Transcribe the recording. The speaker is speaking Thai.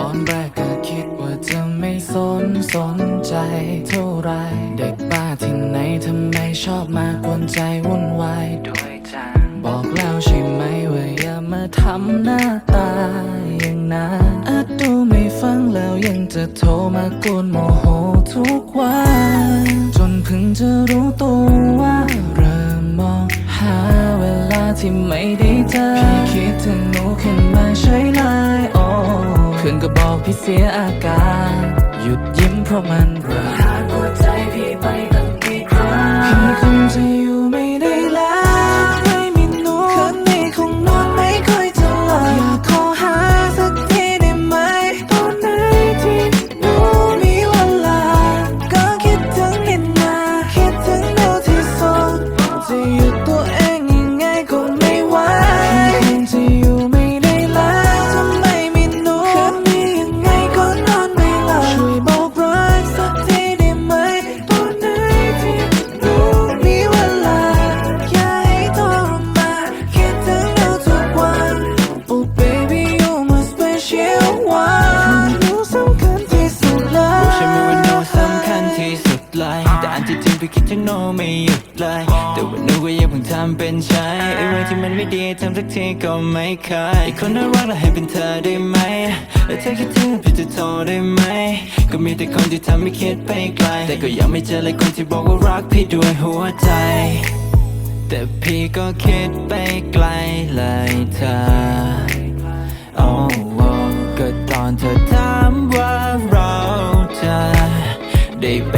ตอนแรกกะคิดว่าจะไม่สนใจเท่าไร เด็กบ้าที่ไหนทำไมชอบมากวนใจวุ่นวายด้วยจังบอกแล้วใช่ไหมว่าอย่ามาทำหน้าตาอย่างนั้นอาจดูไม่ฟังแล้วยังจะโทรมากวนโมโหทุกวัน จนเพิ่งจะรู้ตัวว่าเริ่มมองหาเวลาที่ไม่ได้เจอพี่คิดถึงหนูขึ้นมาใช่ไหม เพื่อนก็บอกพี่เสียอาการ หยุดยิ้มเพราะมันระหาหัวใจพี่ไป special one หนูสำคัญที่สุดเลยใช่ไหมว่าโนสำคัญที่สุดเลยแต่อันที่จริงพี่คิดถึงโนไม่หยุดเลยแต่ว่าโนก็ยังเพิ่งทำเป็นใช้ไอ้เรื่องที่มันไม่ดีทำสักทีก็ไม่เคยไอ้คนน่ารักและให้เป็นเธอได้ไหมและเธอคิดถึงพี่จะโทรได้ไหมก็มีแต่คนที่ทำให้คิดไปไกลแต่ก็ยังไม่เจอเลยคนที่บอกว่ารักพี่ด้วยหัวใจแต่พี่ก็คิดไปไกลเลยเธอโอ้ day.